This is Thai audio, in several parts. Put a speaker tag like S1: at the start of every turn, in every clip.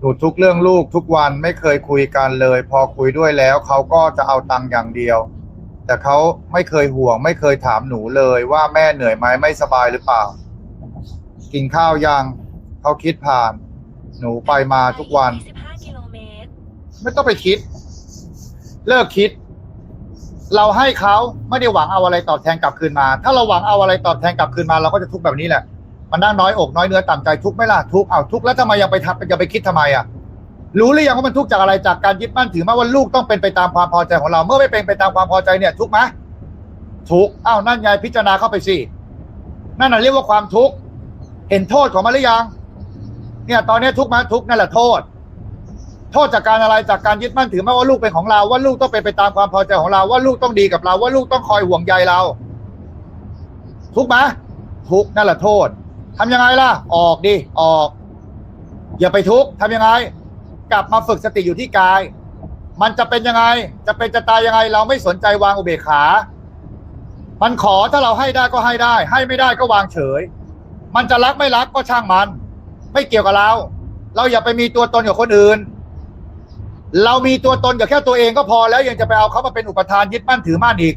S1: หนูทุกเรื่องลูกทุกวันไม่เคยคุยกันเลย พอคุยด้วยแล้วเขาก็จะเอาตังค์อย่างเดียว แต่เขาไม่เคยห่วง ไม่เคยถามหนูเลยว่าแม่เหนื่อยไหมไม่สบายหรือเปล่า กินข้าวยังเขาคิดผ่าน หนูไปมาทุกวัน
S2: 25กิโลเมตร
S1: ไม่ต้องไปคิด เลิกคิด เราให้เขาไม่ได้หวังเอาอะไรตอบแทนกลับคืนมา ถ้าเราหวังเอาอะไรตอบแทนกลับคืนมา เราก็จะทุกข์แบบนี้แหละ มันนั่งน้อยอกน้อยเนื้อต่ำใจทุกข์ไหม่ล่ะทุกข์เอาทุกข์แล้วทำไมยังไปทำยังไปคิดทำไมอะรู้หรือยังว่ามันทุกข์จากอะไรจากการยึดมั่นถือมั่นว่าลูกต้องเป็นไปตามความพอใจของเรา เมื่อไม่เป็นไปตามความพอใจเนี่ย ทุกข์ไหมทุกข์อ้าวนั่นไงพิจารณาเข้าไปสินั่นน่ะเรียกว่าความทุกข์เห็นโทษของมันหรือยังเนี่ย ตอนนี้ทุกข์ไหมทุกข์นั่นแหละโทษ โทษจากการอะไรจากการยึดมั่นถือมั่นว่าลูกเป็นของเรา ว่าลูกต้องเป็นไปตามความพอใจของเรา ว่าลูกต้องดีกับเรา ว่าลูกต้องคอยห่วงใยเรา ทุกข์ไหมทุกข์นั่นแหละโทษ ทำยังไงล่ะ ออกดิ ออก อย่าไปทุกข์ทำยังไง กลับมาฝึกสติอยู่ที่กาย มันจะเป็นยังไง จะเป็นจะตายยังไง เราไม่สนใจวางอุเบกขา มันขอถ้าเราให้ได้ก็ให้ได้ ให้ไม่ได้ก็วางเฉย มันจะรักไม่รักก็ช่างมัน ไม่เกี่ยวกับเรา เราอย่าไปมีตัวตนกับคนอื่น เรามีตัวตนกับแค่ตัวเองก็พอแล้วยังจะไปเอาเขามาเป็นอุปทานยึดมั่นถือมั่นอีก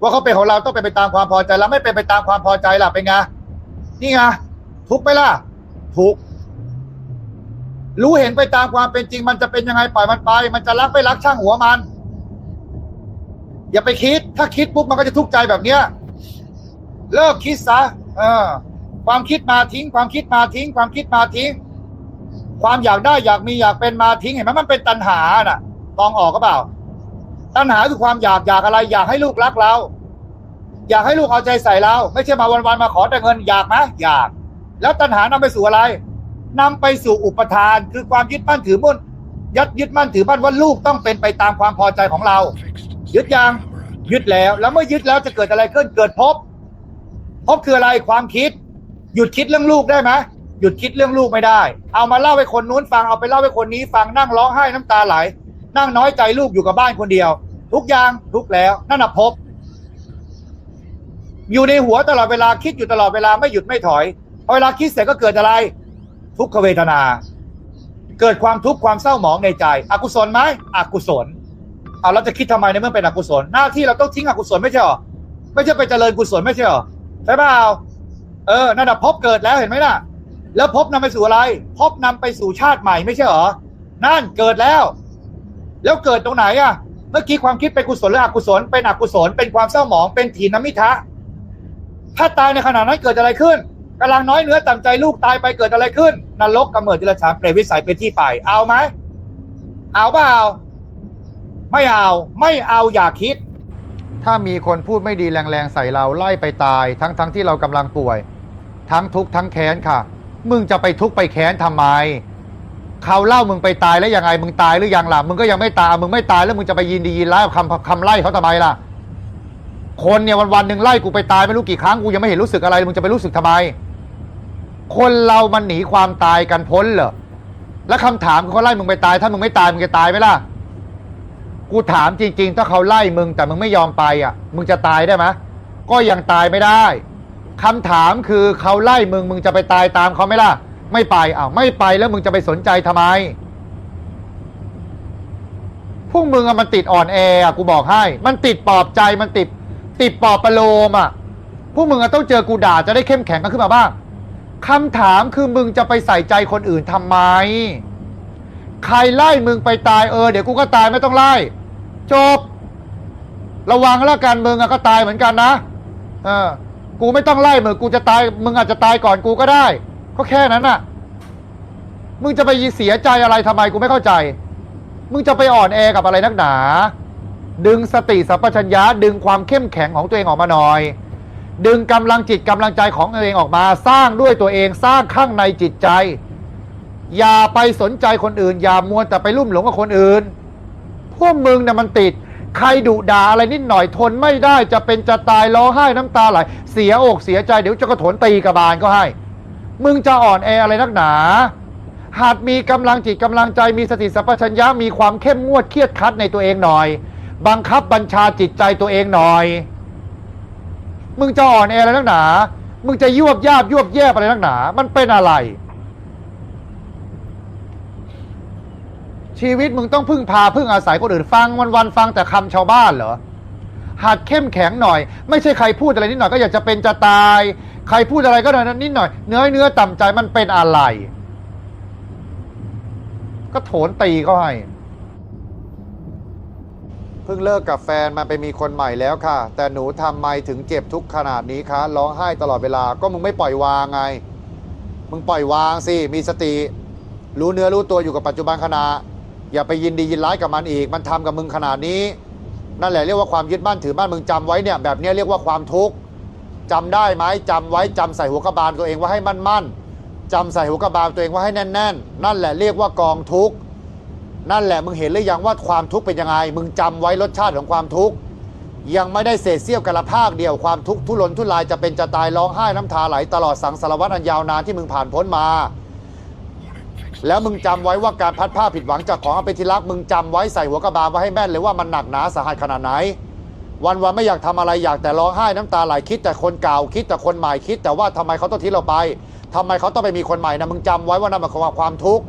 S1: ว่าเขาเป็นของเราต้องเป็นไปตามความพอใจแล้วไม่เป็นไปตามความพอใจล่ะเป็นไง นี่ไงทุกไหมล่ะทุกรู้เห็นไปตามความเป็นจริง มันจะเป็นยังไงปล่อยมันไป มันจะรักไม่รักช่างหัวมัน อย่าไปคิด ถ้าคิดปุ๊บมันก็จะทุกข์ใจแบบเนี้ย เลิกคิดซะเออ ความคิดมาทิ้ง ความคิดมาทิ้ง ความคิดมาทิ้ง ความอยากได้อยากมีอยากเป็นมาทิ้งเห็นไหมมันเป็นตัณหาน่ะมองออกก็เปล่า ตัณหาคือความอยากอยากอะไร อยากให้ลูกรักเรา อยากให้ลูกเอาใจใส่เรา ไม่ใช่มาวันๆมาขอแต่เงินอยากไหมอยาก แล้วตัณหานำไปสู่อะไรนำไปสู่อุปทาน คือความยึดมั่นถือมั่นยัดยึดมั่นถือมั่นว่าลูกต้องเป็นไปตามความพอใจของเรา ยึดยังยึดแล้ว แล้วเมื่อยึดแล้วจะเกิดอะไรขึ้นเกิดภพภพคืออะไรความคิด หยุดคิดเรื่องลูกได้ไหมหยุดคิดเรื่องลูกไม่ได้ เอามาเล่าให้คนนู้นฟังเอาไปเล่าให้คนนี้ฟังนั่งร้องไห้น้ำตาไหล นั่งน้อยใจลูกอยู่กับบ้านคนเดียว ทุกอย่างทุกแล้วนั่นน่ะภพ อยู่ในหัวตลอดเวลาคิดอยู่ตลอดเวลาไม่หยุดไม่ถอยพอเวลาคิดเสร็จก็เกิดอะไร ทุกขเวทนา เกิดความทุกข์ความเศร้าหมองในใจ อกุศลไหมอกุศลเอาเราจะคิดทำไมในเมื่อเป็นอกุศลหน้าที่เราต้องทิ้งอกุศลไม่ใช่หรอไม่ใช่ไปเจริญกุศลไม่ใช่หรอใช่เปล่าเออนั่นน่ะภพเกิดแล้วเห็นไหมล่ะ แล้วภพนำไปสู่อะไรภพนำไปสู่ชาติใหม่ไม่ใช่หรอนั่นเกิดแล้ว แล้วเกิดตรงไหนอะ เมื่อกี้ความคิดเป็นกุศลหรืออกุศลเป็นอกุศลเป็นความเศร้าหมองเป็นถีนมิทะ ถ้าตายในขณะนั้นเกิดอะไรขึ้นกำลังน้อยเนื้อต่ำใจลูกตายไปเกิดอะไรขึ้น นรกกำเนิดจิรชานเปรตวิสัยเป็นที่ไป เอาไหมเอาเปล่าไม่เอา ไม่เอาอย่าคิด ถ้ามีคนพูดไม่ดีแรงๆใส่เราไล่ไปตาย ทั้งๆทที่เรากำลังป่วย ทั้งทุกข์ทั้งแค้นค่ะ มึงจะไปทุกข์ไปแค้นทำไมเขาเล่ามึงไปตายแล้วยังไงมึงตายหรือยังล่ะมึงก็ยังไม่ตายมึงไม่ตายแล้วมึงจะไปยินดียินร้ายคำคำไล่เขาทำไมล่ะ คนเนี่ยวันวันหนึ่งไล่กูไปตายไม่รู้กี่ครั้งกูยังไม่เห็นรู้สึกอะไรมึงจะไปรู้สึกทำไม คนเรามันหนีความตายกันพ้นเหรอแล้วคำถามคือเขาไล่มึงไปตาย ถ้ามึงไม่ตายมึงจะตายไหมล่ะกูถามจริง ๆ ถ้าเขาไล่มึงแต่มึงไม่ยอมไปอะ มึงจะตายได้ไหมก็ยังตายไม่ได้คำถามคือเขาไล่มึงมึงจะไปตายตามเขาไหมล่ะ ไม่ไปอ้าวไม่ไปแล้วมึงจะไปสนใจทำไมพวกมึงอะมันติดอ่อนแออะกูบอกให้ มันติดปลอบใจมันติด ติดปอบประโลมอะ พวกมึงอะต้องเจอกูด่าจะได้เข้มแข็งกันขึ้นมาบ้างคำถามคือมึงจะไปใส่ใจคนอื่นทำไม ใครไล่มึงไปตายเออเดี๋ยวกูก็ตายไม่ต้องไล่ จบ ระวังแล้วกันมึงอะก็ตายเหมือนกันนะเออ กูไม่ต้องไล่มึงกูจะตาย มึงอาจจะตายก่อนกูก็ได้ ก็แค่นั้นน่ะ มึงจะไปเสียใจอะไรทำไมกูไม่เข้าใจ มึงจะไปอ่อนแอกับอะไรนักหนา ดึงสติสัพพัญญะดึงความเข้มแข็งของตัวเองออกมาหน่อย ดึงกำลังจิตกำลังใจของตัวเองออกมา สร้างด้วยตัวเองสร้างข้างในจิตใจ อย่าไปสนใจคนอื่น อย่ามัวแต่ไปลุ่มหลงกับคนอื่น พวกมึงเนี่ยมันติด ใครดุด่าอะไรนิดหน่อยทนไม่ได้จะเป็นจะตายร้องไห้น้ำตาไหลเสียอกเสียใจเดี๋ยวจะกระโถนตีกระบาลก็ให้ มึงจะอ่อนแออะไรนักหนาหากมีกำลังจิตกำลังใจมีสติสัพพัญญะมีความเข้มงวดเครียดคัดในตัวเองหน่อย บังคับบัญชาจิตใจตัวเองหน่อย มึงจะอ่อนแออะไรนักหนา มึงจะยวบยาบยวบแยบอะไรนักหนา มันเป็นอะไร
S3: ชีวิตมึงต้องพึ่งพาพึ่งอาศัยคนอื่นฟังวันวันฟังแต่คำชาวบ้านเหรอหัดเข้มแข็งหน่อย ไม่ใช่ใครพูดอะไรนิดหน่อยก็อยากจะเป็นจะตาย ใครพูดอะไรก็ได้นิดหน่อย เนื้อเนื้อต่ำใจมันเป็นอะไร ก็โถนตีเขาให้ เพิ่งเลิกกับแฟนมันไปมีคนใหม่แล้วค่ะ แต่หนูทำไมถึงเจ็บทุกขนาดนี้คะร้องไห้ตลอดเวลาก็มึงไม่ปล่อยวางไง มึงปล่อยวางสิมีสติ รู้เนื้อรู้ตัวอยู่กับปัจจุบันขณะอย่าไปยินดียินร้ายกับมันอีก มันทำกับมึงขนาดนี้ นั่นแหละเรียกว่าความยึดมั่นถือมั่นมึงจำไว้เนี่ยแบบนี้เรียกว่าความทุกข์จำได้ไหมจำไว้จำใส่หัวกระบาลตัวเองไว้ให้มั่นมั่นๆจำใส่หัวกระบาลตัวเองไว้ให้แน่นๆนนั่นแหละเรียกว่ากองทุกข์ นั่นแหละมึงเห็นหรือยังว่าความทุกข์เป็นยังไง มึงจำไว้รสชาติของความทุกข์ยังไม่ได้เศษเสี้ยวกระภาคเดียวความทุกข์ทุรนทุรายจะเป็นจะตายร้องไห้น้ำตาไหลตลอดสังสารวัตรอันยาวนานที่มึงผ่านพ้นมา แล้วมึงจำไว้ว่าการพัดผ้าผิดหวังจากของอเป็นที่รักมึงจำไว้ใส่หัวกระบาลไว้ให้แม่นเลยว่ามันหนักหนาสาหัสขนาดไหน วันวันไม่อยากทำอะไรอยากแต่ร้องไห้น้ำตาไหลคิดแต่คนเก่าคิดแต่คนใหม่คิด แต่ว่าทำไมเขาต้องทิ้งเราไปทำไมเขาต้องไปมีคนใหม่นะมึงจำไว้ว่านั่นมายความความทุกข์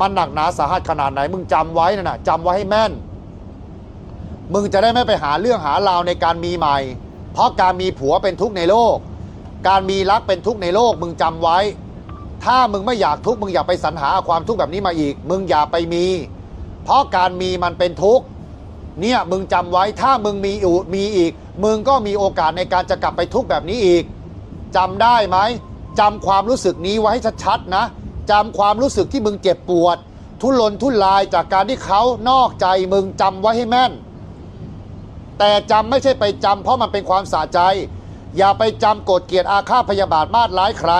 S3: มันหนักหนาสาหัสขนาดไหน มึงจำไว้นะนะจำไว้ให้แม่น มึงจะได้ไม่ไปหาเรื่องหาราวในการมีใหม่ เพราะการมีผัวเป็นทุกข์ในโลก การมีรักเป็นทุกข์ในโลก มึงจำไว้ ถ้ามึงไม่อยากทุกข์มึงอย่าไปสรรหาความทุกข์แบบนี้มาอีก มึงอย่าไปมี เพราะการมีมันเป็นทุกข์เนี่ยมึงจำไว้ถ้ามึงมีอูมีอีก มึงก็มีโอกาสในการจะกลับไปทุกข์แบบนี้อีกจำได้ไหมจำความรู้สึกนี้ไว้ให้ชัดๆนะ จำความรู้สึกที่มึงเจ็บปวด ทุรนทุรายจากการที่เขานอกใจมึงจำไว้ให้แม่น แต่จำไม่ใช่ไปจำเพราะมันเป็นความสะใจ อย่าไปจำโกรธเกลียดอาฆาตพยาบาทมาดร้ายใคร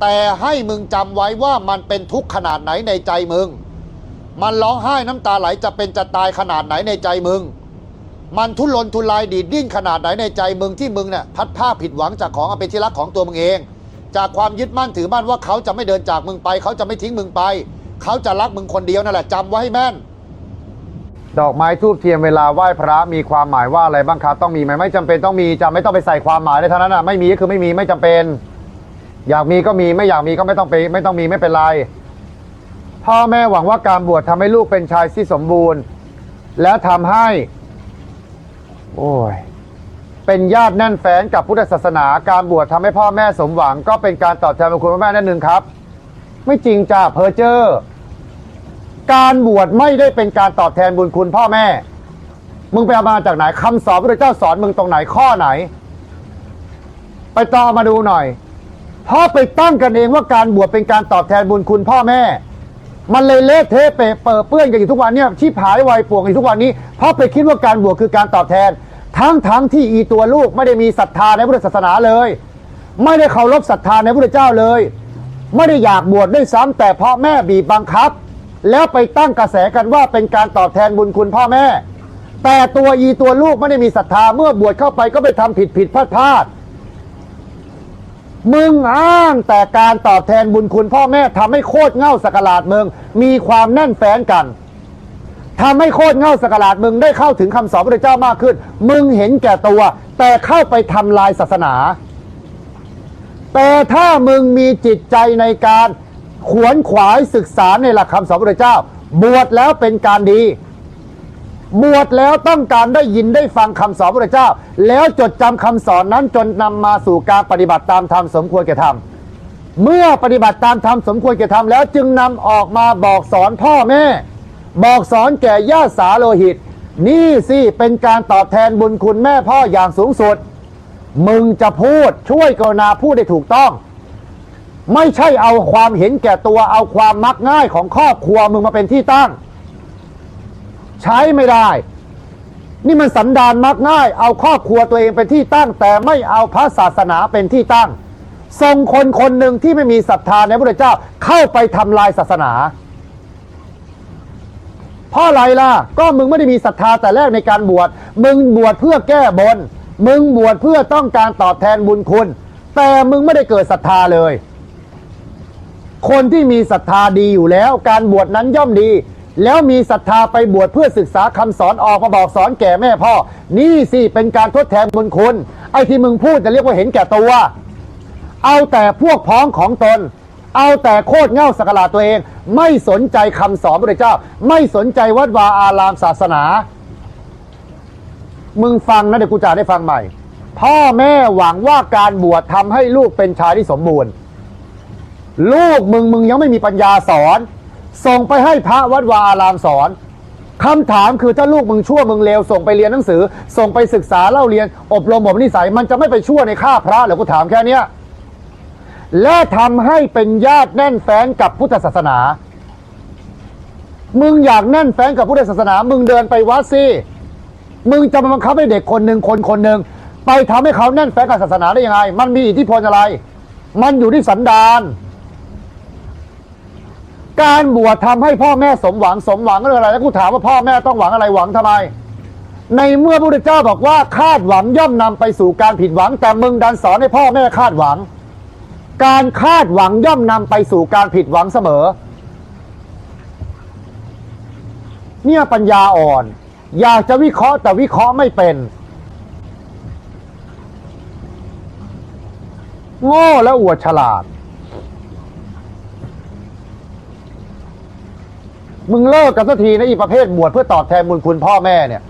S3: แต่ให้มึงจำไว้ว่ามันเป็นทุกข์ขนาดไหนในใจมึง มันร้องไห้น้ำตาไหลจะเป็นจะตายขนาดไหนในใจมึงมันทุรนทุรายดีดดิ้นขนาดไหนในใจมึงที่มึงเนี่ยพัดผ้าผิดหวังจากของอันเป็นที่รักของตัวมึงเอง จากความยึดมั่นถือมั่นว่าเขาจะไม่เดินจากมึงไป เขาจะไม่ทิ้งมึงไป เขาจะรักมึงคนเดียวนั่นแหละจำไว้ให้แม่น ดอกไม้ทูบเทียมเวลาไหว้พระมีความหมายว่าอะไรบ้างครับต้องมีไหมไม่จำเป็นต้องมีจะไม่ต้องไปใส่ความหมายในเท่านั้นอะไม่มีก็คือไม่มีไม่จำเป็น อยากมีก็มีไม่อยากมีก็ไม่ต้องไป ไม่ต้องมีไม่เป็นไร พ่อแม่หวังว่าการบวชทำให้ลูกเป็นชายที่สมบูรณ์ และทำให้ โอ้ย เป็นญาติแน่นแฟ้นกับพุทธศาสนา การบวชทำให้พ่อแม่สมหวัง ก็เป็นการตอบแทนบุญคุณพ่อแม่นั่นหนึ่งครับ ไม่จริงจ้าเพอเจอร์การบวชไม่ได้เป็นการตอบแทนบุญคุณพ่อแม่ มึงไปเอามาจากไหนคำสอนพระเจ้าสอนมึงตรงไหนข้อไหน ไปต่อมาดูหน่อยเพราะไปตั้งกันเองว่าการบวชเป็นการตอบแทนบุญคุณพ่อแม่ มันเลยเละเทะเปเปิดเปื้อนกันอยู่ทุกวันเนี่ยชีพหายวายป่วงอยู่ทุกวันนี้เพราะไปคิดว่าการบวชคือการตอบแทน ทั้งทั้งที่อีตัวลูกไม่ได้มีศรัทธาในพุทธศาสนาเลย ไม่ได้เคารพศรัทธาในพระพุทธเจ้าเลย ไม่ได้อยากบวชด้วยซ้ำแต่พราะแม่บีบบังคับ แล้วไปตั้งกระแสกันว่าเป็นการตอบแทนบุญคุณพ่อแม่ แต่ตัวอีตัวลูกไม่ได้มีศรัทธาเมื่อบวชเข้าไปก็ไปทำผิดผิดพลาดพลาดมึงอ้างแต่การตอบแทนบุญคุณพ่อแม่ทำให้โคตรเง่าสกลาดเมึงมีความแน่นแฟ้นกัน ทำให้โคตรเง่าสกลาดมึงได้เข้าถึงคำสอนพระเจ้ามากขึ้น มึงเห็นแก่ตัว แต่เข้าไปทำลายศาสนา แต่ถ้ามึงมีจิตใจในการขวนขวายศึกษาในหลักคำสอนพระเจ้า บวชแล้วเป็นการดี บวชแล้วต้องการได้ยินได้ฟังคำสอนพระเจ้า แล้วจดจำคำสอนนั้นจนนำมาสู่การปฏิบัติตามธรรมสมควรแก่ธรรมเมื่อปฏิบัติตามธรรมสมควรแก่ธรรมแล้วจึงนำออกมาบอกสอนพ่อแม่ บอกสอนแก่ญาติสาโลหิต นี่สิเป็นการตอบแทนบุญคุณแม่พ่ออย่างสูงสุด มึงจะพูดช่วยกรุณาพูดได้ถูกต้อง ไม่ใช่เอาความเห็นแก่ตัวเอาความมักง่ายของครอบครัวมึงมาเป็นที่ตั้ง ใช้ไม่ได้ นี่มันสันดานมักง่าย เอาครอบครัวตัวเองเป็นที่ตั้ง แต่ไม่เอาพระศาสนาเป็นที่ตั้งส่งคนคนหนึ่งที่ไม่มีศรัทธาในพระเจ้าเข้าไปทำลายศาสนา เพราะอะไรล่ะ ก็มึงไม่ได้มีศรัทธาแต่แรกในการบวช มึงบวชเพื่อแก้บน มึงบวชเพื่อต้องการตอบแทนบุญคุณ แต่มึงไม่ได้เกิดศรัทธาเลย คนที่มีศรัทธาดีอยู่แล้ว การบวชนั้นย่อมดี แล้วมีศรัทธาไปบวชเพื่อศึกษาคำสอนออกมาบอกสอนแก่แม่พ่อ นี่สิเป็นการทดแทนบุญคุณ ไอ้ที่มึงพูดจะเรียกว่าเห็นแก่ตัว เอาแต่พวกพ้องของตน เอาแต่โคตรเง่าสักกาตัวเอง ไม่สนใจคำสอนพระเจ้า ไม่สนใจวัดวาอารามศาสนา มึงฟังนะเดี๋ยวกูจะได้ฟังใหม่ พ่อแม่หวังว่าการบวชทำให้ลูกเป็นชายที่สมบูรณ์ ลูกมึงมึงยังไม่มีปัญญาสอน ส่งไปให้พระวัดวาอารามสอนคำถามคือถ้าลูกมึงชั่วมึงเลวส่งไปเรียนหนังสือ ส่งไปศึกษาเล่าเรียน อบรมบ่มนิสัย มันจะไม่ไปชั่วในข้าพระเหรอกูถามแค่เนี้ย และทำให้เป็นญาติแน่นแฟ้นกับพุทธศาสนา มึงอยากแน่นแฟ้นกับพุทธศาสนา มึงเดินไปวัดสิ มึงจะมาบังคับให้เด็กคนหนึ่งคนคนหนึ่งไปทำให้เขาแน่นแฟ้นกับศาสนาได้ยังไง มันมีอิทธิพลอะไร มันอยู่ที่สันดานการบวชทำให้พ่อแม่สมหวังสมหวังเรื่องอะไรแล้วกูถามว่าพ่อแม่ต้องหวังอะไรหวังทำไม ในเมื่อพระพุทธเจ้าบอกว่าคาดหวังย่อมนำไปสู่การผิดหวัง แต่มึงดันสอนให้พ่อแม่คาดหวัง การคาดหวังย่อมนำไปสู่การผิดหวังเสมอ เนี่ยปัญญาอ่อน อยากจะวิเคราะห์แต่วิเคราะห์ไม่เป็น โง่และอวดฉลาด มึงเลิกกันสักทีนะอีประเภทบวชเพื่อตอบแทนบุญคุณพ่อแม่เนี่ย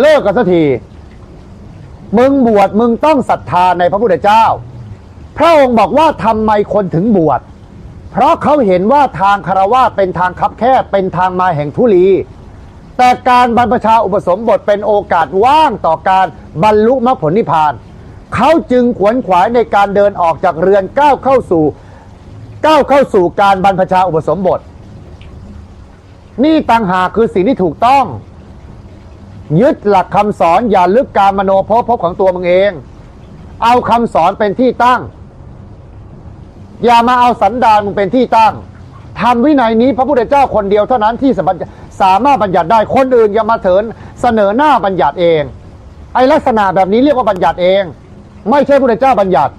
S3: เลิกกันสักที มึงบวชมึงต้องศรัทธาในพระพุทธเจ้า พระองค์บอกว่าทำไมคนถึงบวช เพราะเขาเห็นว่าทางคารวะเป็นทางคับแคบเป็นทางมาแห่งทุลี แต่การบรรพชาอุปสมบทเป็นโอกาสว่างต่อการบรรลุมรรคผลนิพพาน เขาจึงขวนขวายในการเดินออกจากเรือนก้าวเข้าสู่ก้าวเข้าสู่การบรรพชาอุปสมบท นี่ต่างหากคือสิ่งที่ถูกต้อง ยึดหลักคำสอนอย่าลึกการมโนภพภพของตัวมึงเอง เอาคำสอนเป็นที่ตั้ง อย่ามาเอาสันดานมึงเป็นที่ตั้งทำวินัยนี้พระพุทธเจ้าคนเดียวเท่านั้นที่สามารถสามารถบัญญัติได้คนอื่นอย่ามาเถินเสนอหน้าบัญญัติเอง ไอลักษณะแบบนี้เรียกว่าบัญญัติเอง ไม่ใช่พระพุทธเจ้าบัญญัติ